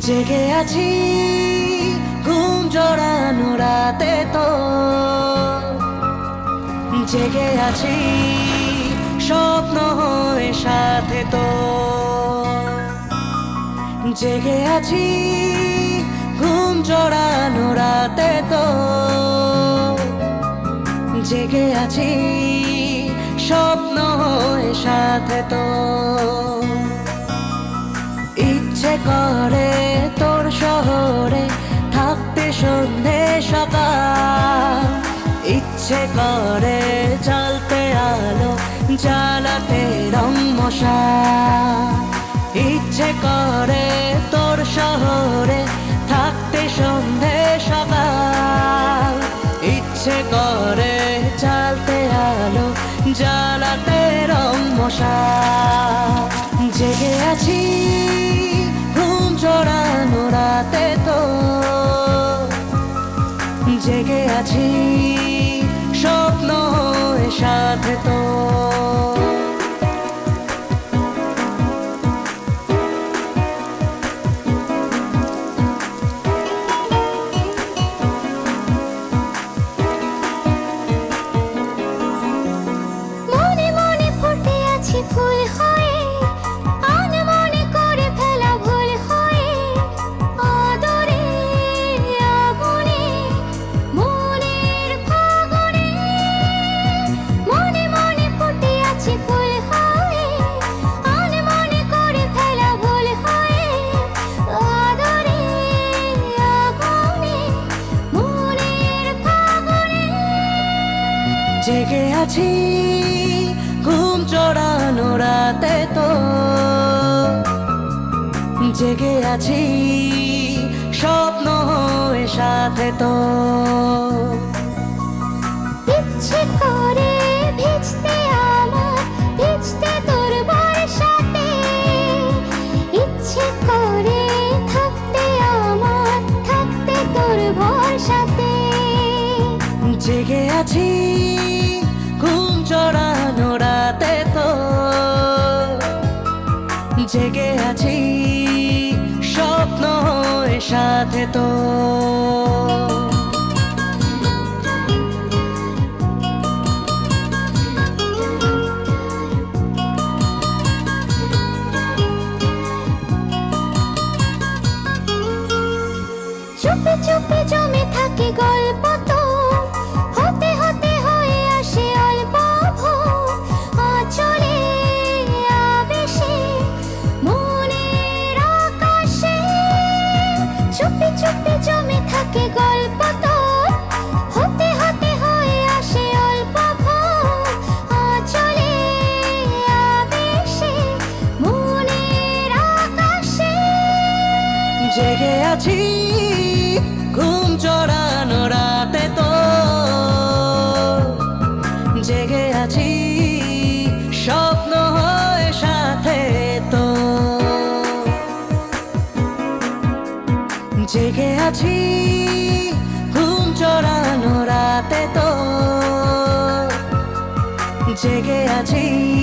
জেগে আছি ঘুম জড়ানো রাতে তো। জেগে আছি স্বপ্ন হয়ে সাথে তো। জেগে আছি ঘুম জড়ানো রাতে তো। জেগে আছি স্বপ্ন হয়ে সাথে তো। ইচ্ছে করে তোর শহরে থাকতে সন্ধে সকাল। ইচ্ছে করে জ্বালতে আলো, জ্বালাতে রং মশা। ইচ্ছে করে তোর শহরে থাকতে সন্ধে সকাল। ইচ্ছে করে জ্বালাতে রং মশা। জেগে আছি ঘুম চড়ানো রাতে তো। জেগে আছি স্বপ্ন সাথে তো। জেগে আছি ঘুম চড়ানো রাতে তো। জেগে আছি স্বপ্ন হয়ে সাথে তো। ইচ্ছে করে ভিজতে আমার ভিজতে তোর বর্ষাতে ইচ্ছে করে থাকতে আমার থাকতে তোর ভরসাতে জেগে আছি জেগে আছি স্বপ্ন সাথে তো আছি, ঘুম চড়ানো রাতে তো। জেগে আছি, স্বপ্ন হয় সাথে তো। জেগে আছি, ঘুম চড়ানো রাতে তো। জেগে আছি